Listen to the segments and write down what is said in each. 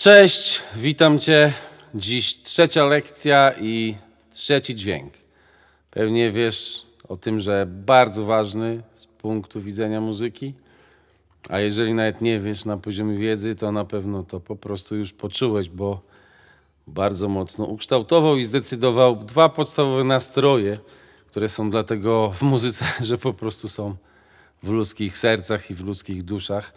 Cześć, witam Cię. Dziś trzecia lekcja i trzeci dźwięk. Pewnie wiesz o tym, że bardzo ważny z punktu widzenia muzyki. A jeżeli nawet nie wiesz na poziomie wiedzy, to na pewno to po prostu już poczułeś, bo bardzo mocno ukształtował i zdecydował dwa podstawowe nastroje, które są dlatego w muzyce, że po prostu są w ludzkich sercach i w ludzkich duszach,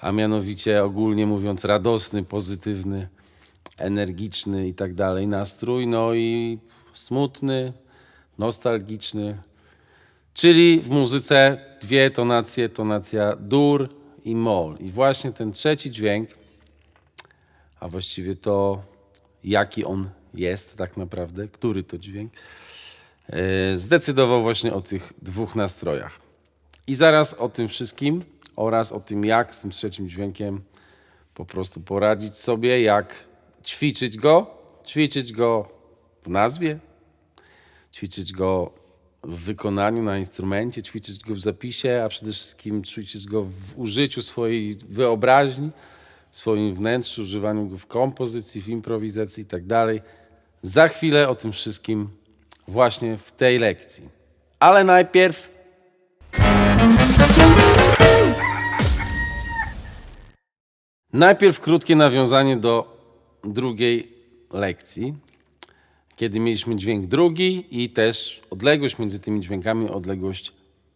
a mianowicie ogólnie mówiąc radosny, pozytywny, energiczny i tak dalej nastrój, no i smutny, nostalgiczny, Czyli w muzyce dwie tonacje, tonacja dur i mol. I właśnie ten trzeci dźwięk, a właściwie to jaki on jest tak naprawdę, który to dźwięk, e, zdecydował właśnie o tych dwóch nastrojach. I zaraz o tym wszystkim oraz o tym, jak z tym trzecim dźwiękiem po prostu poradzić sobie, jak ćwiczyć go, ćwiczyć go w nazwie, ćwiczyć go w wykonaniu na instrumencie, ćwiczyć go w zapisie, a przede wszystkim ćwiczyć go w użyciu swojej wyobraźni, w swoim wnętrzu, używaniu go w kompozycji, w improwizacji i tak. Za chwilę o tym wszystkim właśnie w tej lekcji. Ale najpierw Najpierw krótkie nawiązanie do drugiej lekcji, kiedy mieliśmy dźwięk drugi i też odległość między tymi dźwiękami, odległość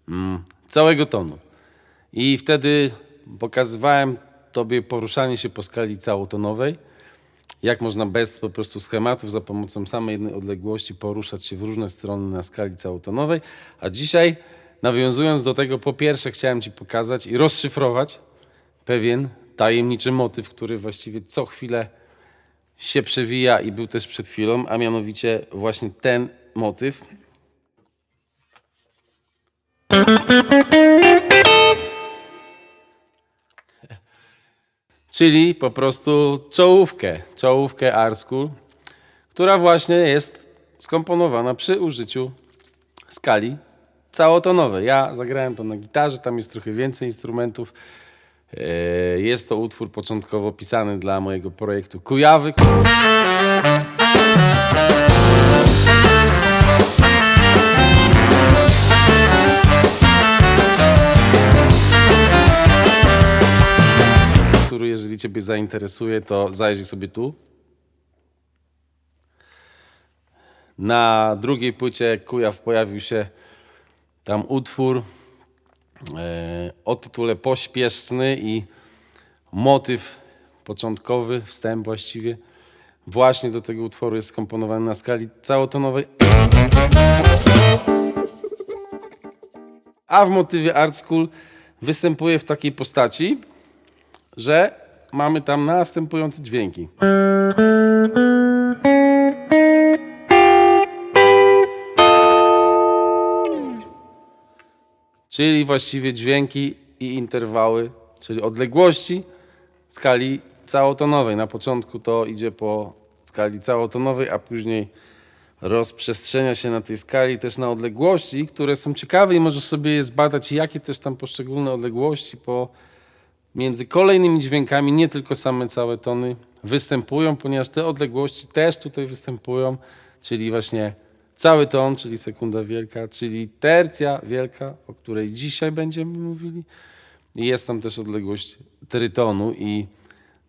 mm, całego tonu. I wtedy pokazywałem Tobie poruszanie się po skali całotonowej, jak można bez po prostu schematów, za pomocą samej jednej odległości poruszać się w różne strony na skali całotonowej. A dzisiaj, nawiązując do tego, po pierwsze chciałem Ci pokazać i rozszyfrować pewien tajemniczy motyw, który właściwie co chwilę się przewija i był też przed chwilą, a mianowicie właśnie ten motyw. Czyli po prostu czołówkę, czołówkę Art School, która właśnie jest skomponowana przy użyciu skali całotonowej. Ja zagrałem to na gitarze, tam jest trochę więcej instrumentów. E, Jest to utwór początkowo pisany dla mojego projektu Kujawy. Który, jeżeli Ciebie zainteresuje, to zajrzyj sobie tu. Na drugiej płycie Kujaw pojawił się tam utwór o tytule Pośpieszny i motyw początkowy, wstęp właściwie, właśnie do tego utworu jest skomponowany na skali całotonowej. A w motywie Art School występuje w takiej postaci, że mamy tam następujące dźwięki. Czyli właściwie dźwięki i interwały, czyli odległości skali całotonowej. Na początku to idzie po skali całotonowej, a później rozprzestrzenia się na tej skali też na odległości, które są ciekawe i możesz sobie je zbadać, jakie też tam poszczególne odległości po między kolejnymi dźwiękami, nie tylko same całe tony występują, ponieważ te odległości też tutaj występują, czyli właśnie cały ton, czyli sekunda wielka, czyli tercja wielka, o której dzisiaj będziemy mówili. Jest tam też odległość trytonu i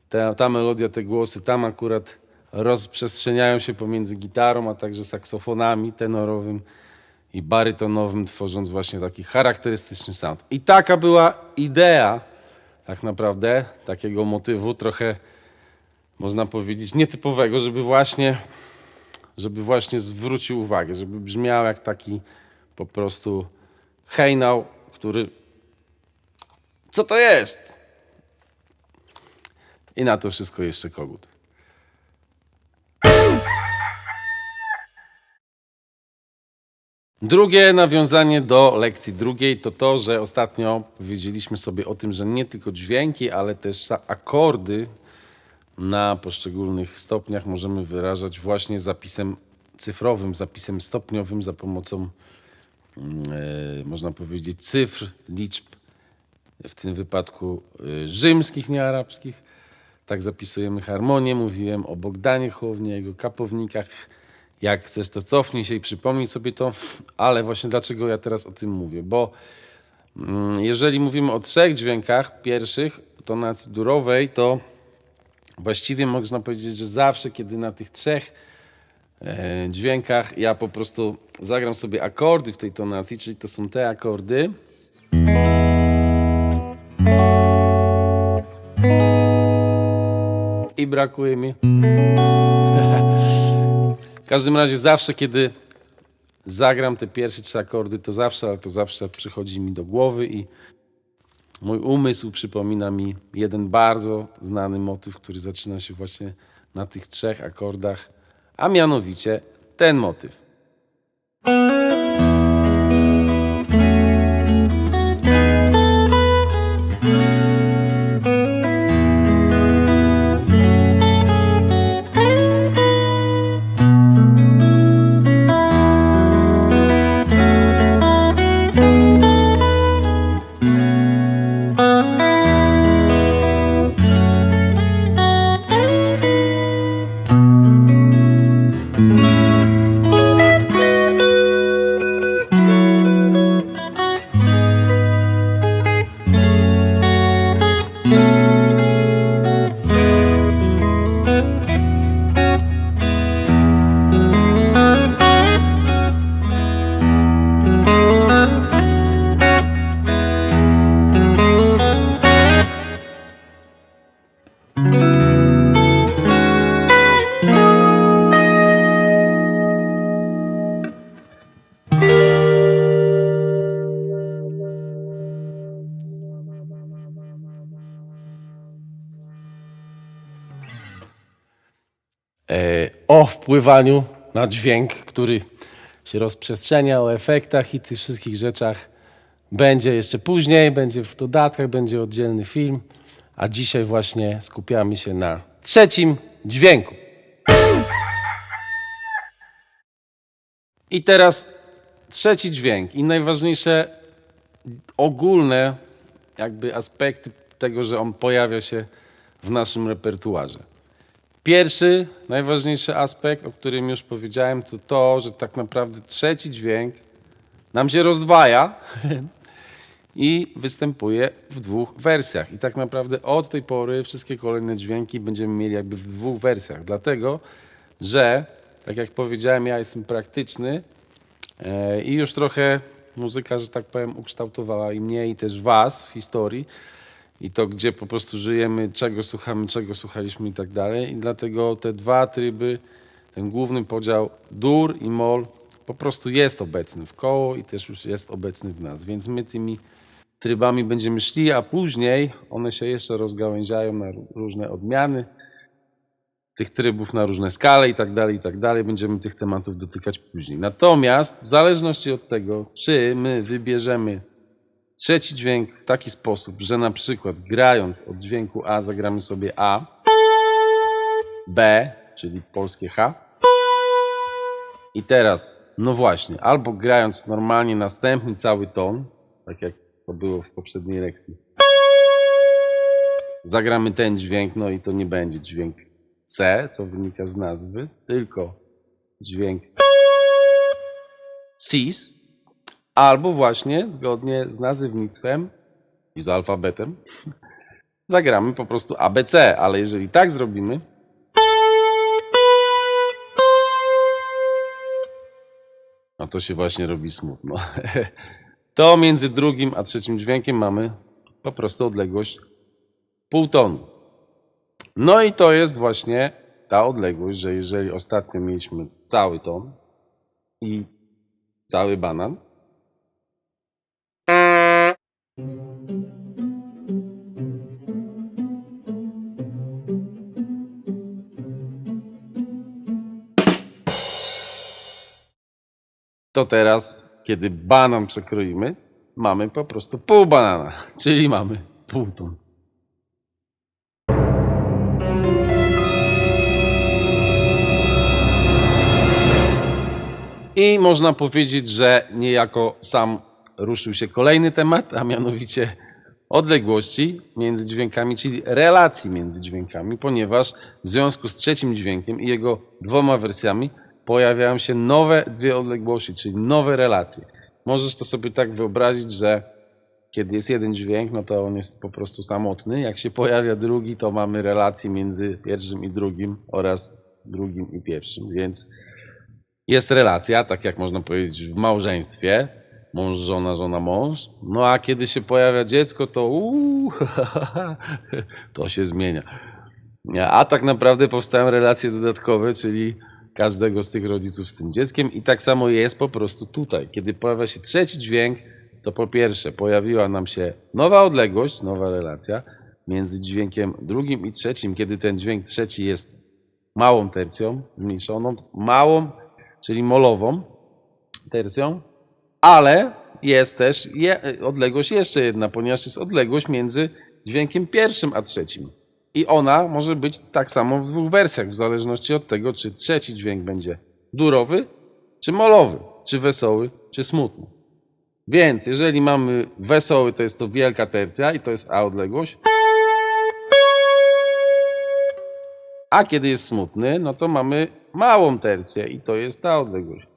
ta, ta melodia, te głosy tam akurat rozprzestrzeniają się pomiędzy gitarą, a także saksofonami tenorowym i barytonowym, tworząc właśnie taki charakterystyczny sound. I taka była idea tak naprawdę takiego motywu trochę można powiedzieć nietypowego, żeby właśnie żeby właśnie zwrócił uwagę, żeby brzmiał jak taki po prostu hejnał, który co to jest? I na to wszystko jeszcze kogut. Drugie nawiązanie do lekcji drugiej to to, że ostatnio powiedzieliśmy sobie o tym, że nie tylko dźwięki, ale też akordy na poszczególnych stopniach możemy wyrażać właśnie zapisem cyfrowym, zapisem stopniowym za pomocą, e, można powiedzieć, cyfr, liczb, w tym wypadku e, rzymskich, nie arabskich. tak zapisujemy harmonię. Mówiłem o Bogdanie Hołowni, jego kapownikach. Jak chcesz, to cofnij się i przypomnij sobie to. Ale właśnie dlaczego ja teraz o tym mówię? Bo mm, jeżeli mówimy o trzech dźwiękach pierwszych tonacji durowej, to właściwie można powiedzieć, że zawsze, kiedy na tych trzech e, dźwiękach ja po prostu zagram sobie akordy w tej tonacji, czyli to są te akordy. I brakuje mi. W każdym razie zawsze, kiedy zagram te pierwsze trzy akordy, to zawsze, ale to zawsze przychodzi mi do głowy i mój umysł przypomina mi jeden bardzo znany motyw, który zaczyna się właśnie na tych trzech akordach, a mianowicie ten motyw. o wpływaniu na dźwięk, który się rozprzestrzenia, o efektach i tych wszystkich rzeczach będzie jeszcze później, będzie w dodatkach, będzie oddzielny film, a dzisiaj właśnie skupiamy się na trzecim dźwięku. I teraz trzeci dźwięk i najważniejsze ogólne jakby aspekty tego, że on pojawia się w naszym repertuarze. Pierwszy, najważniejszy aspekt, o którym już powiedziałem, to to, że tak naprawdę trzeci dźwięk nam się rozdwaja i występuje w dwóch wersjach. I tak naprawdę od tej pory wszystkie kolejne dźwięki będziemy mieli jakby w dwóch wersjach. Dlatego, że, tak jak powiedziałem, ja jestem praktyczny e, i już trochę muzyka, że tak powiem, ukształtowała i mnie, i też was w historii i to, gdzie po prostu żyjemy, czego słuchamy, czego słuchaliśmy i tak dalej. I dlatego te dwa tryby, ten główny podział dur i mol po prostu jest obecny w koło i też już jest obecny w nas. Więc my tymi trybami będziemy szli, a później one się jeszcze rozgałęziają na ró- różne odmiany tych trybów na różne skale i tak dalej, i tak dalej. Będziemy tych tematów dotykać później. Natomiast w zależności od tego, czy my wybierzemy trzeci dźwięk w taki sposób, że na przykład grając od dźwięku A zagramy sobie A, B, czyli polskie H. I teraz, no właśnie, albo grając normalnie następny cały ton, tak jak to było w poprzedniej lekcji, zagramy ten dźwięk, no i to nie będzie dźwięk C, co wynika z nazwy, tylko dźwięk cis, albo właśnie zgodnie z nazywnictwem i z alfabetem zagramy po prostu ABC, ale jeżeli tak zrobimy, no to się właśnie robi smutno. To między drugim a trzecim dźwiękiem mamy po prostu odległość pół tonu. No i to jest właśnie ta odległość, że jeżeli ostatnio mieliśmy cały ton i cały banan, to teraz, kiedy banan przekroimy, mamy po prostu pół banana, czyli mamy pół ton. I można powiedzieć, że niejako sam ruszył się kolejny temat, a mianowicie odległości między dźwiękami, czyli relacji między dźwiękami, ponieważ w związku z trzecim dźwiękiem i jego dwoma wersjami pojawiają się nowe dwie odległości, czyli nowe relacje. Możesz to sobie tak wyobrazić, że kiedy jest jeden dźwięk, no to on jest po prostu samotny. Jak się pojawia drugi, to mamy relację między pierwszym i drugim oraz drugim i pierwszym, więc jest relacja, tak jak można powiedzieć w małżeństwie, mąż, żona, żona, mąż. No a kiedy się pojawia dziecko, to uuu, to się zmienia. A tak naprawdę powstają relacje dodatkowe, czyli każdego z tych rodziców z tym dzieckiem i tak samo jest po prostu tutaj. Kiedy pojawia się trzeci dźwięk, to po pierwsze pojawiła nam się nowa odległość, nowa relacja między dźwiękiem drugim i trzecim, kiedy ten dźwięk trzeci jest małą tercją, zmniejszoną, małą, czyli molową tercją, ale jest też je, odległość jeszcze jedna, ponieważ jest odległość między dźwiękiem pierwszym a trzecim. I ona może być tak samo w dwóch wersjach, w zależności od tego, czy trzeci dźwięk będzie durowy, czy molowy, czy wesoły, czy smutny. Więc jeżeli mamy wesoły, to jest to wielka tercja i to jest A odległość. A kiedy jest smutny, no to mamy małą tercję i to jest ta odległość.